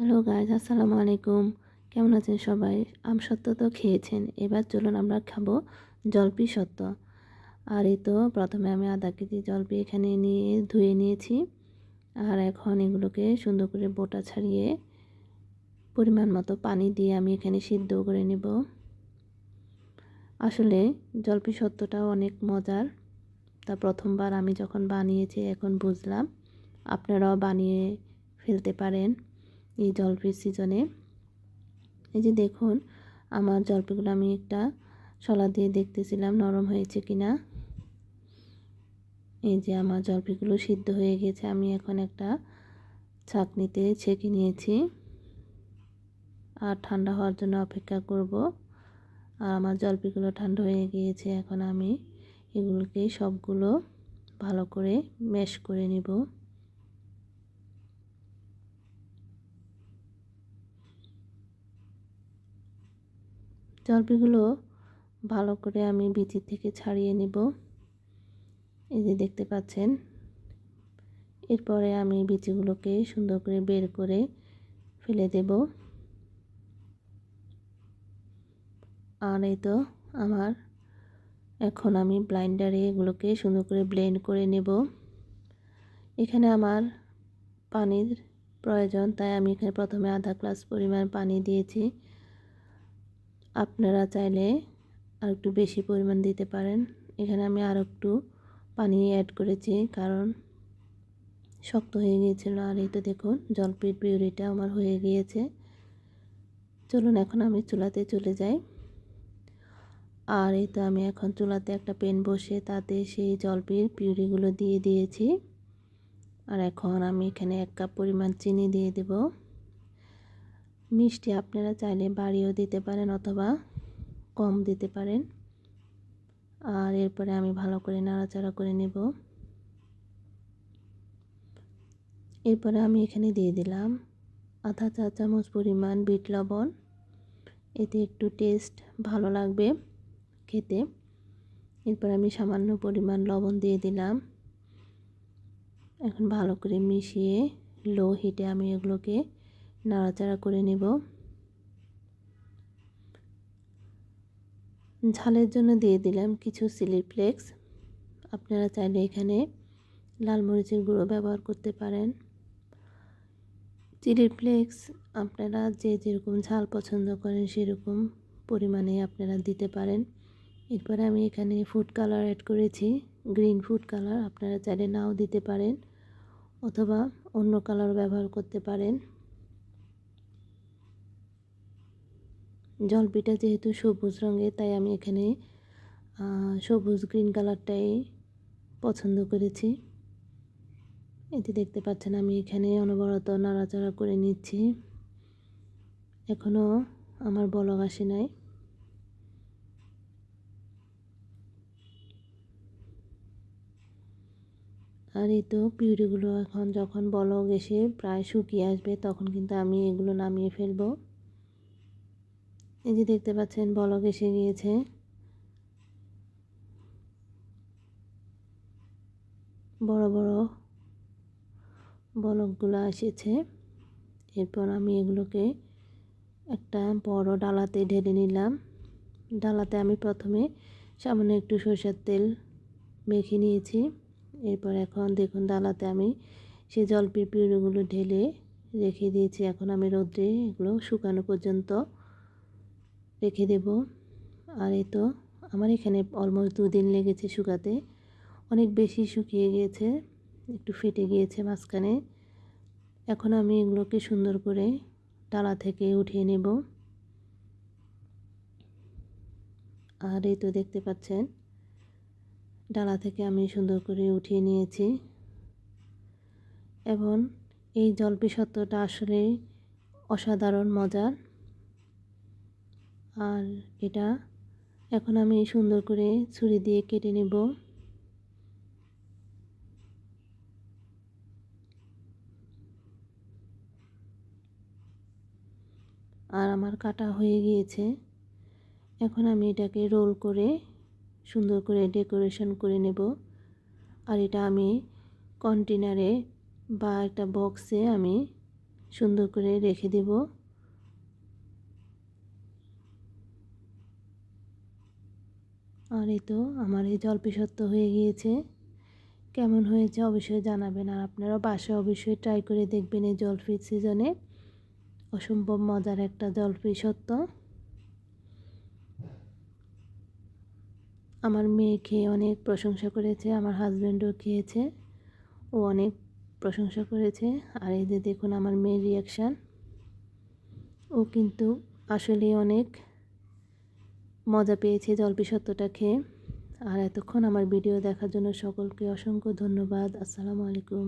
Hello guys আসসালামু আলাইকুম কেমন আছেন সবাই? আম সত্ত্ব তো খেয়েছেন। এবার চলুন আমরা খাব জলপি সত্ত্ব। আর এই তো প্রথমে আমি আধা কেজি জলপি এখানে নিয়ে ধুয়ে নিয়েছি। আর এখন এগুলোকে সুন্দর করে বোটা ছাড়িয়ে পরিমাণ মতো পানি দিয়ে আমি এখানে সিদ্ধ করে নেব। আসলে জলপি সত্ত্বটাও অনেক মজার। তা প্রথমবার আমি যখন বানিয়েছি, এখন বুঝলাম। আপনারাও বানিয়ে ফেলতে পারেন। এই জলপির সিজনে এই যে দেখুন, আমার জলপিগুলো আমি একটা শলা দিয়ে দেখতেছিলাম, নরম হয়েছে কিনা। এই যে আমার জলপিগুলো সিদ্ধ হয়ে গেছে, আমি এখন একটা ছাকনিতে ছেঁকে নিয়েছি। আর ঠান্ডা হওয়ার জন্য অপেক্ষা করব। আর আমার জলপিগুলো ঠান্ডা হয়ে গিয়েছে, এখন আমি এগুলোকে সবগুলো ভালো করে ম্যাশ করে নিব। চর্বিগুলো ভালো করে আমি বিচি থেকে ছাড়িয়ে নেব। এই যে দেখতে পাচ্ছেন। এরপরে আমি বিচিগুলোকে সুন্দর করে বের করে ফেলে দেব। আর এই তো আমার এখন আমি ব্লাইন্ডারে এগুলোকে সুন্দর করে ব্লেন্ড করে নেব। এখানে আমার পানির প্রয়োজন, তাই আমি এখানে প্রথমে আধা গ্লাস পরিমাণ পানি দিয়েছি। আপনারা চাইলে আর একটু বেশি পরিমাণ দিতে পারেন। এখানে আমি আর একটু পানি অ্যাড করেছি, কারণ শক্ত হয়ে গিয়েছিল। আর এই তো দেখুন, জলপির পিউরিটা আমার হয়ে গিয়েছে। চলুন এখন আমি চুলাতে চলে যাই। আর এই তো আমি এখন চুলাতে একটা পেন বসে তাতে সেই জলপির পিউরিগুলো দিয়ে দিয়েছি। আর এখন আমি এখানে এক কাপ পরিমাণ চিনি দিয়ে দেবো। মিষ্টি আপনারা চাইলে বাড়িও দিতে পারেন অথবা কম দিতে পারেন। আর এরপরে আমি ভালো করে নাড়াচাড়া করে নেব। এরপরে আমি এখানে দিয়ে দিলাম আধা চা চামচ পরিমাণ বিট লবণ। এতে একটু টেস্ট ভালো লাগবে খেতে। এরপর আমি সামান্য পরিমাণ লবণ দিয়ে দিলাম। এখন ভালো করে মিশিয়ে লো হিটে আমি এগুলোকে নাড়াচাড়া করে নেব। ঝালের জন্য দিয়ে দিলাম কিছু সিলি ফ্লেক্স। আপনারা চাইলে এখানে লাল মরিচের গুঁড়ো ব্যবহার করতে পারেন। চিলি ফ্লেক্স আপনারা যে যেরকম ঝাল পছন্দ করেন সেরকম পরিমাণে আপনারা দিতে পারেন। এরপরে আমি এখানে ফুড কালার অ্যাড করেছি। গ্রিন ফুড কালার আপনারা চাইলে নাও দিতে পারেন অথবা অন্য কালার ব্যবহার করতে পারেন। জলপিটা যেহেতু সবুজ রঙের, তাই আমি এখানে সবুজ গ্রিন কালারটাই পছন্দ করেছি। এতে দেখতে পাচ্ছেন, আমি এখানে অনবরত নাড়াচাড়া করে নিচ্ছি। এখনও আমার বলক আসে নাই। আর এই তো পিউরিগুলো এখন যখন বলক এসে প্রায় শুকিয়ে আসবে, তখন কিন্তু আমি এগুলো নামিয়ে ফেলব। এই যে দেখতে পাচ্ছেন, বলক এসে গিয়েছে। বড় বড় বলকগুলো এসেছে। এরপর আমি এগুলোকে একটা বড় ডালাতে ঢেলে নিলাম। ডালাতে আমি প্রথমে সামান্য একটু সরষের তেল মেখে নিয়েছি। এরপর এখন দেখুন, ডালাতে আমি সেই জলপির পিউরিগুলো ঢেলে রেখে দিয়েছি। এখন আমি রোদ্রে এগুলো শুকানো পর্যন্ত রেখে দেব। আর এ তো আমার এখানে অলমোস্ট দুদিন লেগেছে শুকাতে। অনেক বেশি শুকিয়ে গিয়েছে, একটু ফেটে গিয়েছে মাঝখানে। এখন আমি এগুলোকে সুন্দর করে ডালা থেকে উঠিয়ে নেব। আর এই তো দেখতে পাচ্ছেন, ডালা থেকে আমি সুন্দর করে উঠিয়ে নিয়েছি। এবং এই জলপি সত্ত্বটা আসলে অসাধারণ মজার। আর এটা এখন আমি সুন্দর করে ছুরি দিয়ে কেটে নেব। আর আমার কাটা হয়ে গিয়েছে। এখন আমি এটাকে রোল করে সুন্দর করে ডেকোরেশন করে নেব। আর এটা আমি কন্টেনারে বা একটা বক্সে আমি সুন্দর করে রেখে দেব। আর এই তো আমার এই জলপি হয়ে গিয়েছে। কেমন হয়েছে অবশ্যই জানাবেন আর আপনারা বাসায় অবশ্যই ট্রাই করে দেখবেন এই জলফির সিজনে অসম্ভব মজার একটা জলফি সত্য আমার মেয়ে খেয়ে অনেক প্রশংসা করেছে, আমার হাজব্যান্ডও খেয়েছে, ও অনেক প্রশংসা করেছে। আর এই যে দেখুন আমার মেয়ের রিয়াকশান ও কিন্তু আসলে অনেক মজা পেয়েছে জলপি সত্যটা খেয়ে। আর এতক্ষণ আমার ভিডিও দেখার জন্য সকলকে অসংখ্য ধন্যবাদ। আসসালামু আলাইকুম।